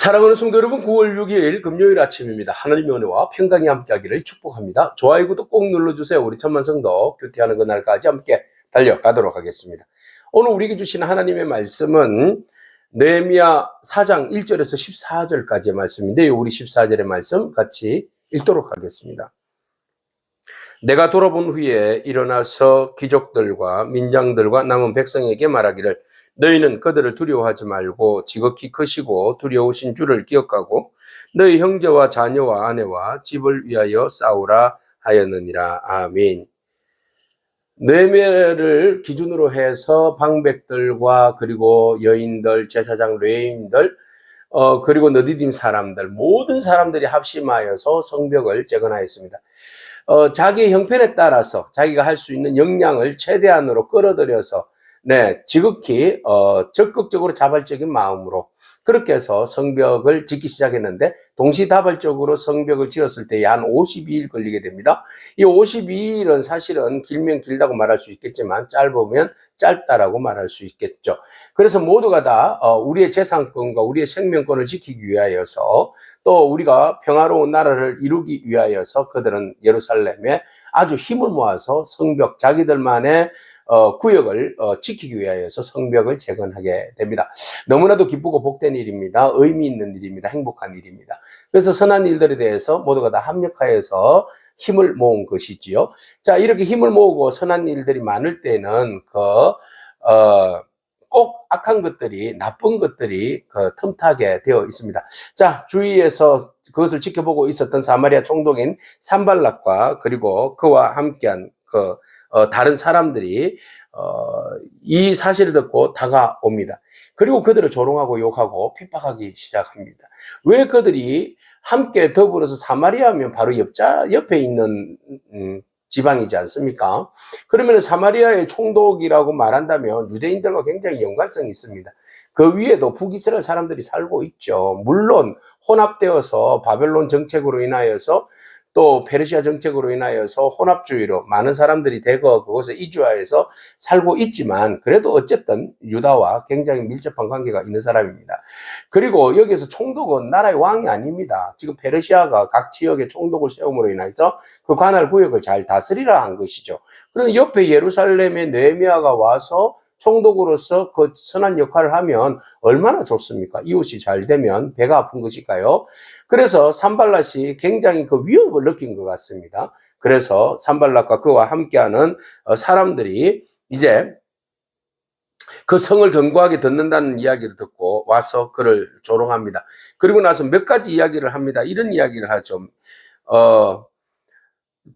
사랑하는 성도 여러분, 9월 6일 금요일 아침입니다. 하나님의 은혜와 평강이 함께하기를 축복합니다. 좋아요, 구독 꼭 눌러주세요. 우리 천만 성도 교태하는 그날까지 함께 달려가도록 하겠습니다. 오늘 우리에게 주신 하나님의 말씀은 네미야 4장 1절에서 14절까지의 말씀인데요. 우리 14절의 말씀 같이 읽도록 하겠습니다. 내가 돌아본 후에 일어나서 귀족들과 민장들과 남은 백성에게 말하기를 너희는 그들을 두려워하지 말고 지극히 크시고 두려우신 주를 기억하고 너희 형제와 자녀와 아내와 집을 위하여 싸우라 하였느니라. 아멘. 네메를 기준으로 해서 방백들과 그리고 여인들, 제사장 레인들, 어, 그리고 너디딤 사람들, 모든 사람들이 합심하여서 성벽을 재건하였습니다. 어, 자기 형편에 따라서 자기가 할 수 있는 역량을 최대한으로 끌어들여서 네, 지극히 어, 적극적으로 자발적인 마음으로 그렇게 해서 성벽을 짓기 시작했는데 동시다발적으로 성벽을 지었을 때한 52일 걸리게 됩니다. 이 52일은 사실은 길면 길다고 말할 수 있겠지만 짧으면 짧다라고 말할 수 있겠죠. 그래서 모두가 다 어, 우리의 재산권과 우리의 생명권을 지키기 위하여서 또 우리가 평화로운 나라를 이루기 위하여서 그들은 예루살렘에 아주 힘을 모아서 성벽 자기들만의 어, 구역을 어, 지키기 위하여서 성벽을 재건하게 됩니다. 너무나도 기쁘고 복된 일입니다. 의미 있는 일입니다. 행복한 일입니다. 그래서 선한 일들에 대해서 모두가 다 합력하여서 힘을 모은 것이지요. 자, 이렇게 힘을 모으고 선한 일들이 많을 때는 그, 어, 꼭 악한 것들이, 나쁜 것들이 그 틈타게 되어 있습니다. 자, 주위에서 그것을 지켜보고 있었던 사마리아 총독인 산발락과 그리고 그와 함께한 그 어, 다른 사람들이 어, 이 사실을 듣고 다가옵니다. 그리고 그들을 조롱하고 욕하고 핍박하기 시작합니다. 왜 그들이 함께 더불어서 사마리아면 바로 옆자 옆에 있는 음, 지방이지 않습니까? 그러면 사마리아의 총독이라고 말한다면 유대인들과 굉장히 연관성이 있습니다. 그 위에도 북이스라엘 사람들이 살고 있죠. 물론 혼합되어서 바벨론 정책으로 인하여서 또 페르시아 정책으로 인하여서 혼합주의로 많은 사람들이 대거 그곳에 이주하여서 살고 있지만 그래도 어쨌든 유다와 굉장히 밀접한 관계가 있는 사람입니다. 그리고 여기에서 총독은 나라의 왕이 아닙니다. 지금 페르시아가 각 지역에 총독을 세움으로 인해서 그 관할 구역을 잘 다스리라 한 것이죠. 그리고 옆에 예루살렘에 느헤미야가 와서 총독으로서 그 선한 역할을 하면 얼마나 좋습니까? 이웃이 잘 되면 배가 아픈 것일까요? 그래서 산발랏이 굉장히 그 위협을 느낀 것 같습니다. 그래서 산발랏과 그와 함께하는 어, 사람들이 이제 그 성을 견고하게 듣는다는 이야기를 듣고 와서 그를 조롱합니다. 그리고 나서 몇 가지 이야기를 합니다. 이런 이야기를 하죠. 어,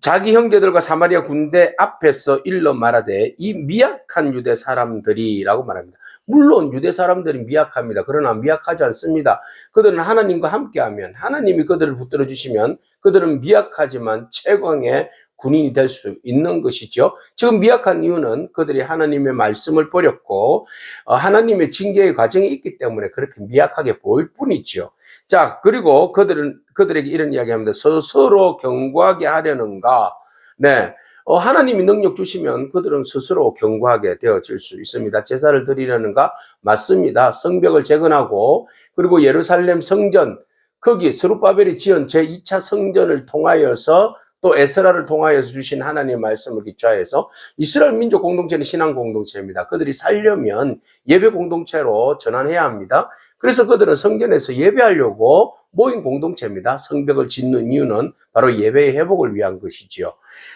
자기 형제들과 사마리아 군대 앞에서 일러 말하되 이 미약한 유대 사람들이라고 말합니다. 물론 유대 사람들이 미약합니다. 그러나 미약하지 않습니다. 그들은 하나님과 함께하면 하나님이 그들을 붙들어 주시면 그들은 미약하지만 최강의 군인이 될 수 있는 것이죠. 지금 미약한 이유는 그들이 하나님의 말씀을 버렸고 어, 하나님의 징계의 과정이 있기 때문에 그렇게 미약하게 보일 뿐이죠. 자, 그리고 그들은 그들에게 이런 이야기 합니다. 스스로 경고하게 하려는가? 네. 어, 하나님이 능력 주시면 그들은 스스로 경고하게 되어질 수 있습니다. 제사를 드리려는가? 맞습니다. 성벽을 재건하고 그리고 예루살렘 성전 거기 스룹바벨이 지은 제2차 성전을 통하여서 또 에스라를 통하여서 주신 하나님의 말씀을 기초해서 이스라엘 민족 공동체는 신앙 공동체입니다. 그들이 살려면 예배 공동체로 전환해야 합니다. 그래서 그들은 성전에서 예배하려고 모인 공동체입니다. 성벽을 짓는 이유는 바로 예배의 회복을 위한 것이지요.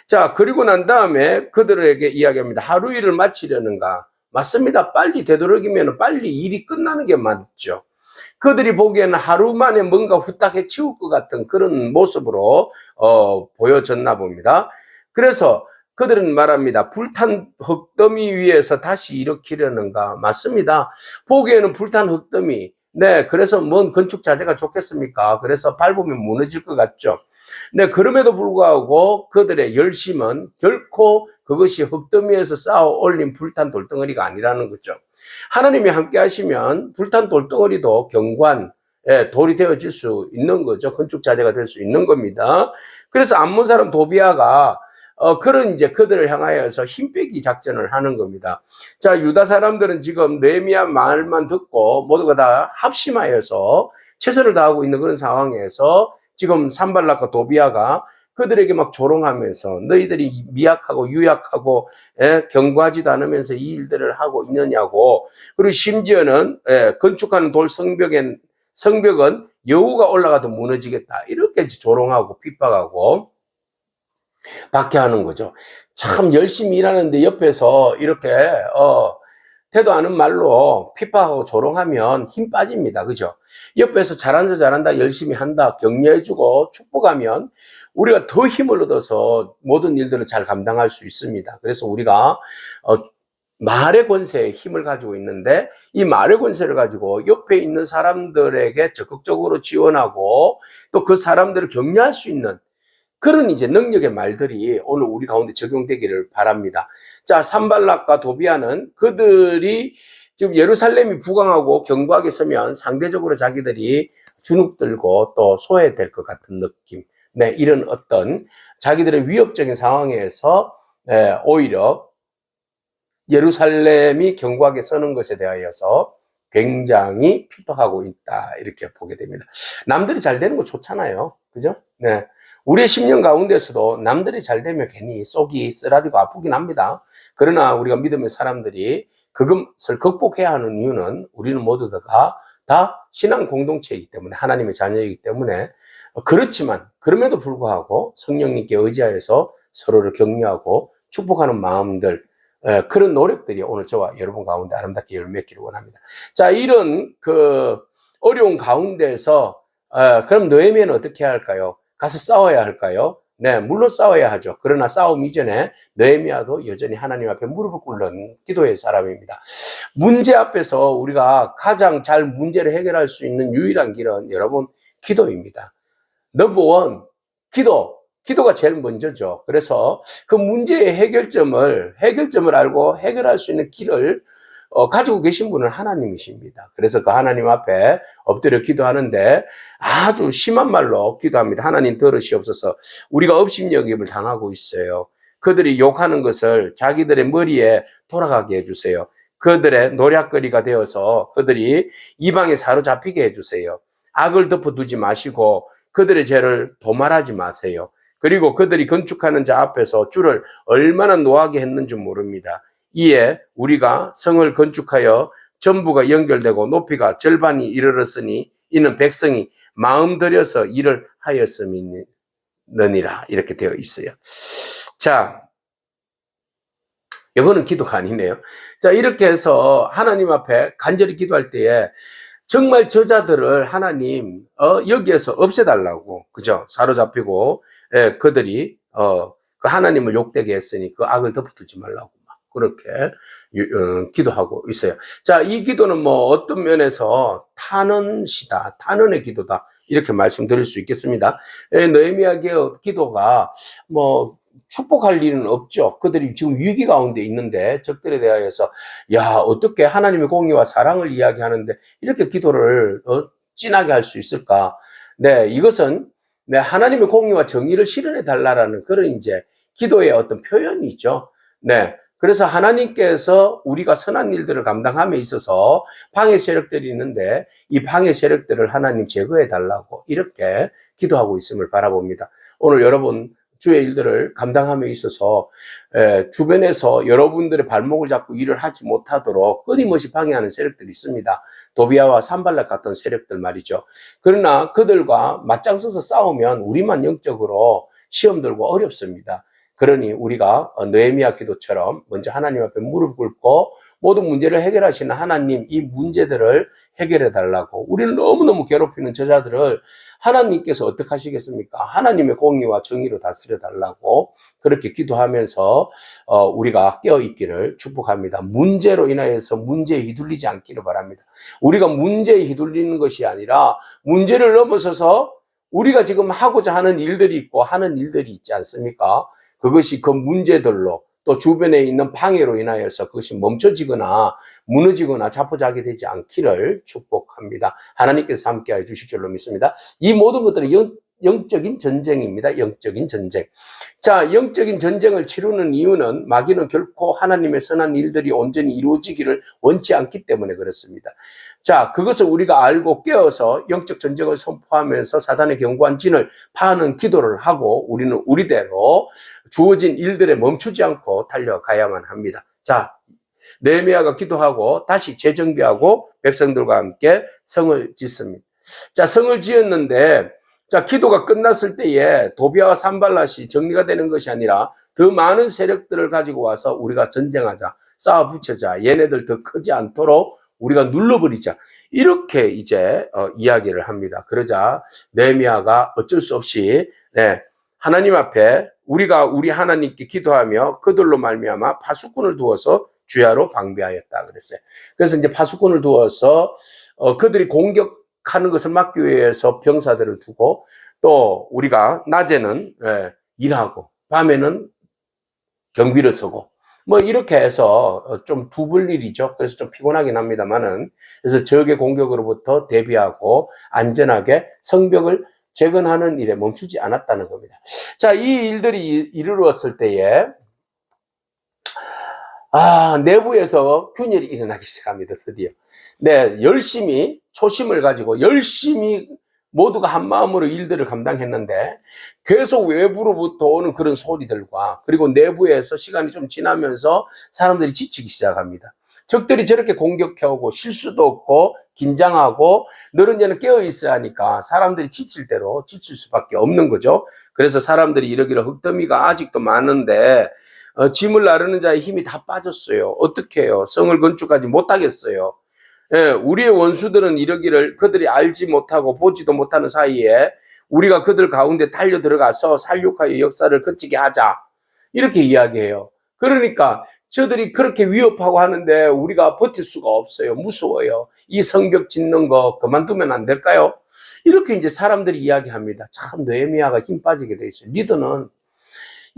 자, 그리고 난 다음에 그들에게 이야기합니다. 하루 일을 마치려는가? 맞습니다. 빨리 되도록이면 빨리 일이 끝나는 게 맞죠. 그들이 보기에는 하루 만에 뭔가 후딱 해치울 것 같은 그런 모습으로 어, 보여졌나 봅니다. 그래서 그들은 말합니다. 불탄 흙더미 위에서 다시 일으키려는가? 맞습니다. 보기에는 불탄 흙더미. 네, 그래서 뭔 건축 자재가 좋겠습니까? 그래서 밟으면 무너질 것 같죠. 네, 그럼에도 불구하고 그들의 열심은 결코 그것이 흙더미에서 쌓아 올린 불탄 돌덩어리가 아니라는 거죠. 하나님이 함께 하시면 불탄 돌덩어리도 경관, 예, 돌이 되어질 수 있는 거죠. 건축 자재가 될 수 있는 겁니다. 그래서 암몬 사람 도비아가 어, 그런 이제 그들을 향하여서 힘 빼기 작전을 하는 겁니다. 자, 유다 사람들은 지금 네미야 말만 듣고 모두가 다 합심하여서 최선을 다하고 있는 그런 상황에서 지금 산발락과 도비아가 그들에게 막 조롱하면서 너희들이 미약하고 유약하고 예, 견고하지도 않으면서 이 일들을 하고 있느냐고 그리고 심지어는 예, 건축하는 돌 성벽엔 성벽은 여우가 올라가도 무너지겠다 이렇게 조롱하고 핍박하고 박해하는 거죠. 참 열심히 일하는데 옆에서 이렇게 어 태도 않은 말로 핍박하고 조롱하면 힘 빠집니다. 그죠? 옆에서 잘한다 잘한다 열심히 한다 격려해주고 축복하면 우리가 더 힘을 얻어서 모든 일들을 잘 감당할 수 있습니다. 그래서 우리가 어, 말의 권세에 힘을 가지고 있는데 이 말의 권세를 가지고 옆에 있는 사람들에게 적극적으로 지원하고 또 그 사람들을 격려할 수 있는 그런 이제 능력의 말들이 오늘 우리 가운데 적용되기를 바랍니다. 자, 산발락과 도비아는 그들이 지금 예루살렘이 부강하고 견고하게 서면 상대적으로 자기들이 주눅들고 또 소외될 것 같은 느낌. 네, 이런 어떤 자기들의 위협적인 상황에서 예, 오히려 예루살렘이 견고하게 서는 것에 대하여서 굉장히 핍박하고 있다. 이렇게 보게 됩니다. 남들이 잘 되는 거 좋잖아요. 그죠? 네. 우리의 10년 가운데서도 남들이 잘 되면 괜히 속이 쓰라리고 아프긴 합니다. 그러나 우리가 믿음의 사람들이 그것을 극복해야 하는 이유는 우리는 모두 다가 다 신앙 공동체이기 때문에 하나님의 자녀이기 때문에 그렇지만 그럼에도 불구하고 성령님께 의지하여서 서로를 격려하고 축복하는 마음들 에, 그런 노력들이 오늘 저와 여러분 가운데 아름답게 열맺기를 원합니다. 자 이런 그 어려운 가운데서 어, 그럼 너희면 어떻게 할까요? 가서 싸워야 할까요? 네, 물론 싸워야 하죠. 그러나 싸움 이전에 느헤미야도 여전히 하나님 앞에 무릎을 꿇는 기도의 사람입니다. 문제 앞에서 우리가 가장 잘 문제를 해결할 수 있는 유일한 길은 여러분 기도입니다. 넘버 원 기도. 기도가 제일 먼저죠. 그래서 그 문제의 해결점을 해결점을 알고 해결할 수 있는 길을 어, 가지고 계신 분은 하나님이십니다. 그래서 그 하나님 앞에 엎드려 기도하는데 아주 심한 말로 기도합니다. 하나님 들으시옵소서. 우리가 업신여김을 당하고 있어요. 그들이 욕하는 것을 자기들의 머리에 돌아가게 해주세요. 그들의 노략거리가 되어서 그들이 이방에 사로잡히게 해주세요. 악을 덮어두지 마시고 그들의 죄를 도말하지 마세요. 그리고 그들이 건축하는 자 앞에서 줄을 얼마나 노하게 했는지 모릅니다. 이에 우리가 성을 건축하여 전부가 연결되고 높이가 절반이 이르렀으니 이는 백성이 마음 들여서 일을 하였음이니라 이렇게 되어 있어요. 자, 이거는 기도가 아니네요. 자, 이렇게 해서 하나님 앞에 간절히 기도할 때에 정말 저자들을 하나님 어, 여기에서 없애달라고 그죠? 사로잡히고 예, 그들이 어, 그 하나님을 욕되게 했으니 그 악을 덮어두지 말라고 막 그렇게 어, 기도하고 있어요. 자, 이 기도는 뭐 어떤 면에서 탄원시다, 탄원의 기도다 이렇게 말씀드릴 수 있겠습니다. 예, 느헤미야의 기도가 뭐 축복할 일은 없죠. 그들이 지금 위기 가운데 있는데 적들에 대하여서 야 어떻게 하나님의 공의와 사랑을 이야기하는데 이렇게 기도를 어, 진하게 할 수 있을까? 네, 이것은 네, 하나님의 공의와 정의를 실현해 달라라는 그런 이제 기도의 어떤 표현이죠. 네. 그래서 하나님께서 우리가 선한 일들을 감당함에 있어서 방해 세력들이 있는데 이 방해 세력들을 하나님 제거해 달라고 이렇게 기도하고 있음을 바라봅니다. 오늘 여러분 주의 일들을 감당함에 있어서 에, 주변에서 여러분들의 발목을 잡고 일을 하지 못하도록 끊임없이 방해하는 세력들이 있습니다. 도비아와 산발락 같은 세력들 말이죠. 그러나 그들과 맞짱서서 싸우면 우리만 영적으로 시험 들고 어렵습니다. 그러니 우리가 느헤미야 기도처럼 먼저 하나님 앞에 무릎 꿇고 모든 문제를 해결하시는 하나님 이 문제들을 해결해 달라고 우리는 너무너무 괴롭히는 저자들을 하나님께서 어떻게 하시겠습니까? 하나님의 공의와 정의로 다스려 달라고 그렇게 기도하면서 어, 우리가 깨어 있기를 축복합니다. 문제로 인하여서 문제에 휘둘리지 않기를 바랍니다. 우리가 문제에 휘둘리는 것이 아니라 문제를 넘어서서 우리가 지금 하고자 하는 일들이 있고 하는 일들이 있지 않습니까? 그것이 그 문제들로 또 주변에 있는 방해로 인하여서 그것이 멈춰지거나 무너지거나 자포자기 되지 않기를 축복합니다. 하나님께서 함께해 주실 줄로 믿습니다. 이 모든 것들을 영, 영적인 전쟁입니다. 영적인 전쟁. 자, 영적인 전쟁을 치르는 이유는 마귀는 결코 하나님의 선한 일들이 온전히 이루어지기를 원치 않기 때문에 그렇습니다. 자, 그것을 우리가 알고 깨어서 영적 전쟁을 선포하면서 사단의 견고한 진을 파하는 기도를 하고 우리는 우리대로 주어진 일들에 멈추지 않고 달려가야만 합니다. 자, 네미아가 기도하고 다시 재정비하고 백성들과 함께 성을 짓습니다. 자, 성을 지었는데 자, 기도가 끝났을 때에 도비아와 산발랏이 정리가 되는 것이 아니라 더 많은 세력들을 가지고 와서 우리가 전쟁하자, 싸워 붙여자, 얘네들 더 크지 않도록 우리가 눌러버리자. 이렇게 이제 어, 이야기를 합니다. 그러자 네미아가 어쩔 수 없이 네, 하나님 앞에 우리가 우리 하나님께 기도하며 그들로 말미암아 파수꾼을 두어서 주야로 방비하였다 그랬어요. 그래서 이제 파수꾼을 두어서 어, 그들이 공격 하는 것을 막기 위해서 병사들을 두고 또 우리가 낮에는 예, 일하고 밤에는 경비를 서고 뭐 이렇게 해서 어, 좀 두불 일이죠. 그래서 좀 피곤하긴 합니다만은 그래서 적의 공격으로부터 대비하고 안전하게 성벽을 재건하는 일에 멈추지 않았다는 겁니다. 자, 이 일들이 이- 이르렀을 때에 아, 내부에서 균열이 일어나기 시작합니다. 드디어. 네, 열심히 초심을 가지고 열심히 모두가 한 마음으로 일들을 감당했는데 계속 외부로부터 오는 그런 소리들과 그리고 내부에서 시간이 좀 지나면서 사람들이 지치기 시작합니다. 적들이 저렇게 공격해오고 실수도 없고 긴장하고 너는 이제는 깨어 있어야 하니까 사람들이 지칠 대로 지칠 수밖에 없는 거죠. 그래서 사람들이 이러기를 흙더미가 아직도 많은데 어, 짐을 나르는 자의 힘이 다 빠졌어요. 어떻게 해요? 성을 건축하지 못하겠어요. 예, 우리의 원수들은 이러기를 그들이 알지 못하고 보지도 못하는 사이에 우리가 그들 가운데 달려 들어가서 살육하여 역사를 그치게 하자. 이렇게 이야기해요. 그러니까 저들이 그렇게 위협하고 하는데 우리가 버틸 수가 없어요. 무서워요. 이 성벽 짓는 거 그만두면 안 될까요? 이렇게 이제 사람들이 이야기합니다. 참 느헤미야가 힘 빠지게 돼 있어요. 리더는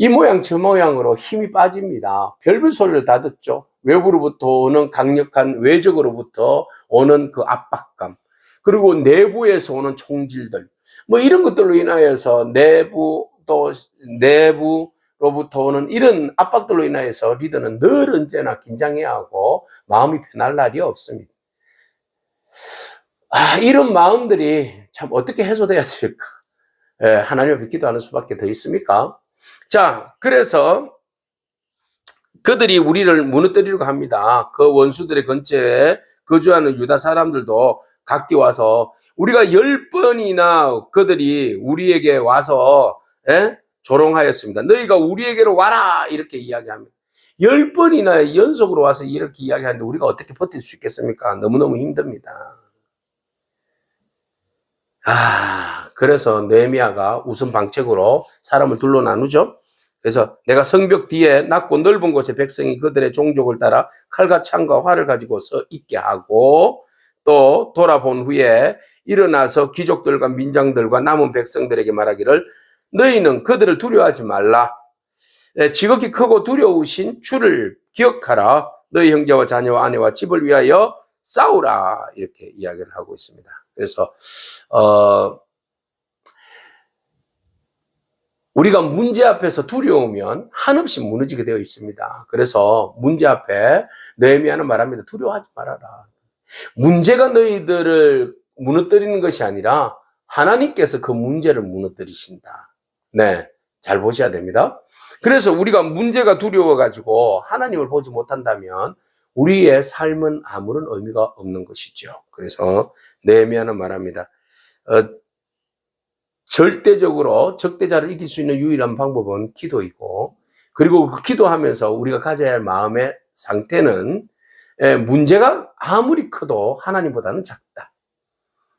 이 모양 저 모양으로 힘이 빠집니다. 별별 소리를 다 듣죠. 외부로부터 오는 강력한 외적으로부터 오는 그 압박감. 그리고 내부에서 오는 총질들. 뭐 이런 것들로 인하여서 내부 또 내부로부터 오는 이런 압박들로 인하여서 리더는 늘 언제나 긴장해야 하고 마음이 편할 날이 없습니다. 아, 이런 마음들이 참 어떻게 해소돼야 될까? 예, 하나님 앞에 기도하는 수밖에 더 있습니까? 자, 그래서 그들이 우리를 무너뜨리려고 합니다. 그 원수들의 근처에 거주하는 유다 사람들도 각기 와서 우리가 열 번이나 그들이 우리에게 와서 예? 조롱하였습니다. 너희가 우리에게로 와라 이렇게 이야기합니다. 열 번이나 연속으로 와서 이렇게 이야기하는데 우리가 어떻게 버틸 수 있겠습니까? 너무너무 힘듭니다. 아, 그래서 네미아가 우선 방책으로 사람을 둘러 나누죠. 그래서 내가 성벽 뒤에 낮고 넓은 곳에 백성이 그들의 종족을 따라 칼과 창과 활을 가지고 서 있게 하고 또 돌아본 후에 일어나서 귀족들과 민장들과 남은 백성들에게 말하기를 너희는 그들을 두려워하지 말라. 예, 지극히 크고 두려우신 주를 기억하라. 너희 형제와 자녀와 아내와 집을 위하여 싸우라. 이렇게 이야기를 하고 있습니다. 그래서 어, 우리가 문제 앞에서 두려우면 한없이 무너지게 되어 있습니다. 그래서 문제 앞에 느헤미야는 말합니다. 두려워하지 말아라. 문제가 너희들을 무너뜨리는 것이 아니라 하나님께서 그 문제를 무너뜨리신다. 네, 잘 보셔야 됩니다. 그래서 우리가 문제가 두려워가지고 하나님을 보지 못한다면 우리의 삶은 아무런 의미가 없는 것이죠. 그래서 느헤미야는 말합니다. 어, 절대적으로 적대자를 이길 수 있는 유일한 방법은 기도이고, 그리고 그 기도하면서 우리가 가져야 할 마음의 상태는 예, 문제가 아무리 커도 하나님보다는 작다.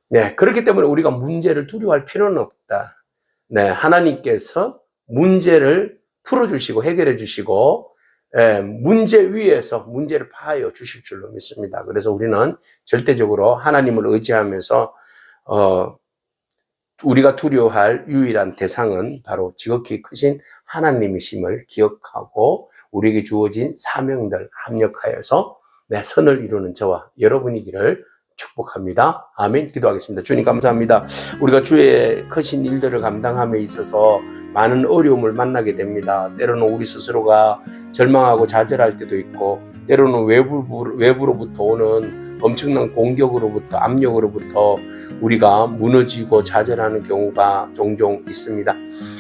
네, 그렇기 때문에 우리가 문제를 두려워할 필요는 없다. 네, 하나님께서 문제를 풀어주시고 해결해 주시고, 예, 문제 위에서 문제를 파하여 주실 줄로 믿습니다. 그래서 우리는 절대적으로 하나님을 의지하면서, 어, 우리가 두려워할 유일한 대상은 바로 지극히 크신 하나님이심을 기억하고 우리에게 주어진 사명들 합력하여서 내 선을 이루는 저와 여러분이기를 축복합니다. 아멘. 기도하겠습니다. 주님 감사합니다. 우리가 주의 크신 일들을 감당함에 있어서 많은 어려움을 만나게 됩니다. 때로는 우리 스스로가 절망하고 좌절할 때도 있고, 때로는 외부, 외부로부터 오는 엄청난 공격으로부터, 압력으로부터 우리가 무너지고 좌절하는 경우가 종종 있습니다.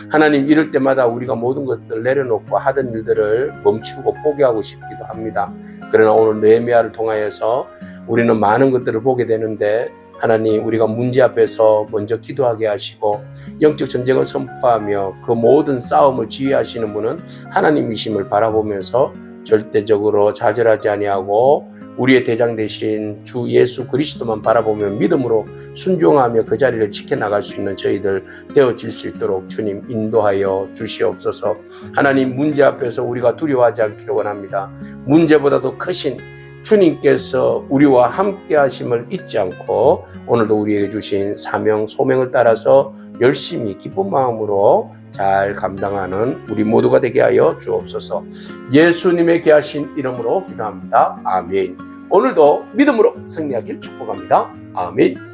하나님, 이럴 때마다 우리가 모든 것들을 내려놓고 하던 일들을 멈추고 포기하고 싶기도 합니다. 그러나 오늘 네미아를 통하여서 우리는 많은 것들을 보게 되는데 하나님 우리가 문제 앞에서 먼저 기도하게 하시고 영적 전쟁을 선포하며 그 모든 싸움을 지휘하시는 분은 하나님이심을 바라보면서 절대적으로 좌절하지 아니하고 우리의 대장 대신 주 예수 그리스도만 바라보며 믿음으로 순종하며 그 자리를 지켜나갈 수 있는 저희들 되어질 수 있도록 주님 인도하여 주시옵소서 하나님 문제 앞에서 우리가 두려워하지 않기를 원합니다 문제보다도 크신 주님께서 우리와 함께 하심을 잊지 않고 오늘도 우리에게 주신 사명, 소명을 따라서 열심히 기쁜 마음으로 잘 감당하는 우리 모두가 되게 하여 주옵소서 예수님의 귀하신 이름으로 기도합니다. 아멘. 오늘도 믿음으로 승리하길 축복합니다. 아멘.